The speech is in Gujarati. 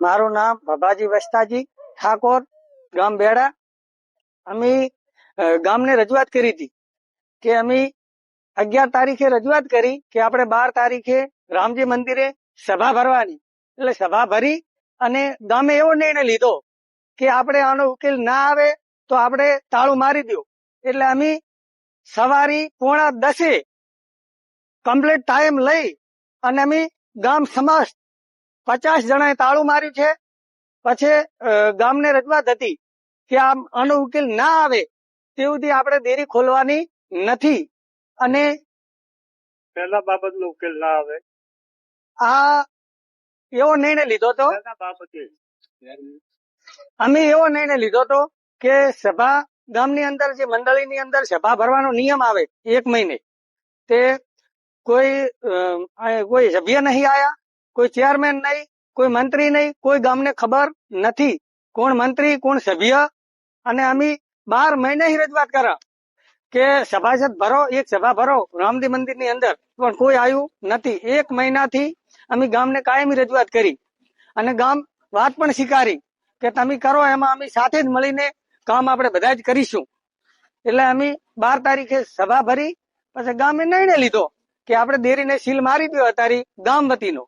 મારું નામ બાબાજી વસ્તાજી ઠાકોર, ગામ બેડા. અમે ગામને રજૂઆત કરી હતી કે અમે અગિયાર તારીખે રજૂઆત કરી કે આપણે બાર તારીખે રામજી મંદિરે સભા ભરવાની. એટલે સભા ભરી અને ગામે એવો નિર્ણય લીધો કે આપણે આનો ઉકેલ ના આવે તો આપણે તાળું મારી દો એટલે અમે સવારી પોણા દસે કમ્પ્લીટ ટાઈમ લઈ અને અમે ગામ સમસ્ત પચાસ જણાએ તાળું માર્યું છે. પછી ગામને રજૂઆત હતી કે આમ આનો ઉકેલ ના આવે તે સુધી આપણે દેરી ખોલવાની નથી. અને પહેલા બાબત નો ઉકેલ ના આવે. આ એવો નિર્ણય લીધો હતો. અમે એવો નિર્ણય લીધો હતો કે સભા ગામની અંદર જે મંડળીની અંદર સભા ભરવાનો નિયમ આવે એક મહિને તે કોઈ કોઈ સભ્ય નહીં આયા. કોઈ ચેરમેન નહીં, કોઈ મંત્રી નહીં, કોઈ ગામને ખબર નથી. કોણ મંત્રી, કોણ સભ્ય? અને અમે બાર મહિને રજૂઆત કરા કે સભાસદ ભરો, એક સભા ભરો, રામજી મંદિરની અંદર. પણ કોઈ આવ્યું નથી. એક મહિનાથી અમે ગામને કાયમી રજૂઆત કરી. અને ગામ વાત પણ સ્વીકારી કે તમે કરો, એમાં અમે સાથે જ મળીને કામ આપણે બધા જ કરીશું. એટલે અમે બાર તારીખે સભા ભરી, પછી ગામે નિર્ણય લીધો કે આપણે દેરીને સીલ મારી દો અત્યારે ગામ વતીનો.